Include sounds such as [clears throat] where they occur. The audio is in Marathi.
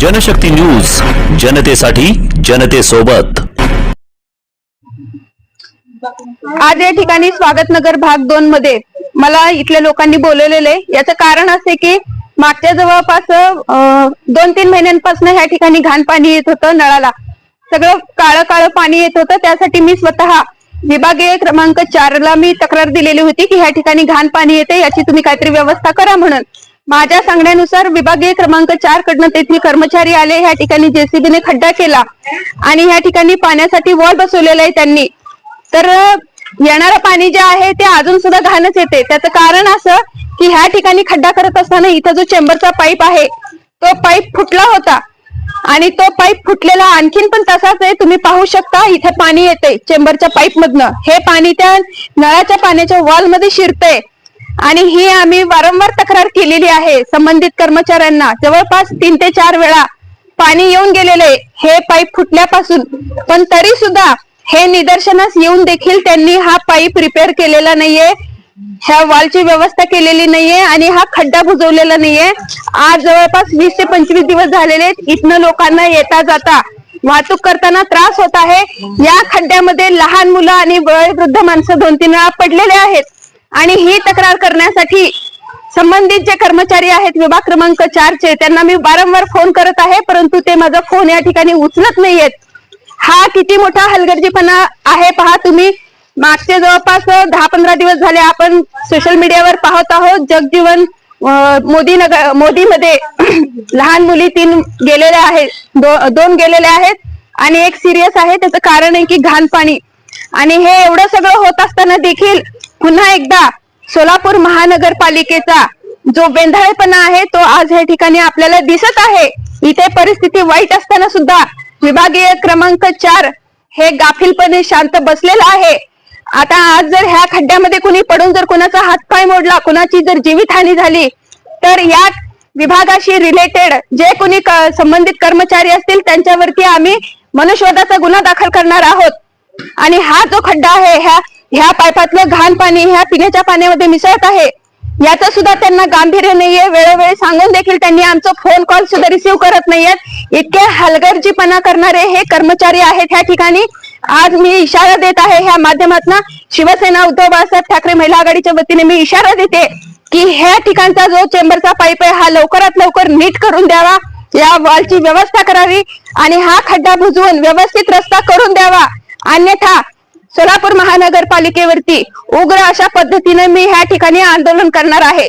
जनशक्ती न्यूज जनतेसाठी जनतेसोबत. आज या ठिकाणी स्वागत नगर भाग दोन मध्ये मला इथल्या लोकांनी बोलवलेले. याचं कारण असे की मागच्या जवळपास दोन तीन महिन्यांपासून ह्या ठिकाणी घाण पाणी येत होतं नळाला. सगळं काळं काळं पाणी येत होतं. त्यासाठी मी स्वतः विभागीय क्रमांक चार ला मी तक्रार दिलेली होती की ह्या ठिकाणी घाण पाणी येते याची तुम्ही काहीतरी व्यवस्था करा म्हणून. माझ्या सांगण्यानुसार विभागीय क्रमांक चार कडनं तेथील कर्मचारी आले. ह्या ठिकाणी जेसीबीने खड्डा केला आणि ह्या ठिकाणी पाण्यासाठी वॉल बसवलेला आहे त्यांनी. तर येणारं पाणी जे आहे ते अजून सुद्धा घाणच येते. त्याचं कारण असं की ह्या ठिकाणी खड्डा करत असताना इथं जो चेंबरचा पाईप आहे तो पाईप फुटला होता. आणि तो पाईप फुटलेला आणखीन पण तसाच आहे. तुम्ही पाहू शकता इथे पाणी येते चेंबरच्या पाईप मधनं हे पाणी त्या नळाच्या पाण्याच्या वॉलमध्ये शिरतंय. आणि ही आम्ही वारंवार तक्रार केलेली आहे संबंधित कर्मचाऱ्यांना. जवळपास तीन ते चार वेळा पाणी येऊन गेलेले हे पाईप फुटल्यापासून. पण तरी सुद्धा हे निदर्शनास येऊन देखील त्यांनी हा पाईप रिपेअर केलेला नाहीये. ह्या वॉलची व्यवस्था केलेली नाहीये आणि हा खड्डा बुजवलेला नाहीये. आज जवळपास वीस ते पंचवीस दिवस झालेले आहेत. इथनं लोकांना येता जाता वाहतूक करताना त्रास होत आहे. या खड्ड्यामध्ये लहान मुलं आणि वयोवृद्ध माणसं दोन तीन वेळा पडलेले आहेत. आणि ही तक्रार करण्यासाठी संबंधित जे कर्मचारी आहेत विभाग क्रमांक चारचे त्यांना मी वारंवार फोन करत आहे परंतु ते माझा फोन या ठिकाणी उचलत नाहीयेत. हा किती मोठा हलगर्जीपणा आहे पहा तुम्ही. मागचे जवळपास दहा पंधरा दिवस झाले आपण सोशल मीडियावर पाहत आहोत. जगजीवन मोदी नगर मोदीमध्ये [clears throat] लहान मुली तीन गेलेल्या आहेत दो- दोन गेलेल्या आहेत आणि एक सिरियस आहे. त्याचं कारण आहे की घाण पाणी. आणि हे एवढं सगळं होत असताना देखील पुन्हा एकदा सोलापूर महानगरपालिकेचा जो बेंधाळेपणा आहे तो आज या ठिकाणी आपल्याला दिसत आहे. इथे परिस्थिती वाईट असताना सुद्धा विभागीय क्रमांक चार हे गाफीलपणे शांत बसलेलं आहे. आता आज जर ह्या खड्ड्यामध्ये कुणी पडून जर कुणाचा हातपाय मोडला कुणाची जर जीवितहानी झाली तर या विभागाशी रिलेटेड जे कोणी संबंधित कर्मचारी असतील त्यांच्यावरती आम्ही मनुष्यवधाचा गुन्हा दाखल करणार आहोत. आणि हा जो खड्डा आहे ह्या ह्या पाईपातलं घाण पाणी ह्या पिण्याच्या पाण्यामध्ये मिसळत आहे. याचा सुद्धा त्यांना गांभीर्य नाहीये. वेळोवेळी सांगून देखील त्यांनी आमचा फोन कॉल सुद्धा रिसिव्ह करत नाहीयेत. इतके हलगर्जीपणा करणारे हे कर्मचारी आहेत ह्या ठिकाणी. आज मी इशारा देत आहे ह्या माध्यमातून. शिवसेना उद्धव बाळासाहेब ठाकरे महिला आघाडीच्या वतीने मी इशारा देते की ह्या ठिकाणचा जो चेंबरचा पाईप आहे हा लवकरात लवकर नीट करून द्यावा. या वॉलची व्यवस्था करावी आणि हा खड्डा बुजवून व्यवस्थित रस्ता करून द्यावा. अन्यथा सोलापूर महानगरपालिकेवरती उग्र अशा पद्धतीने मी ह्या ठिकाणी आंदोलन करणार आहे.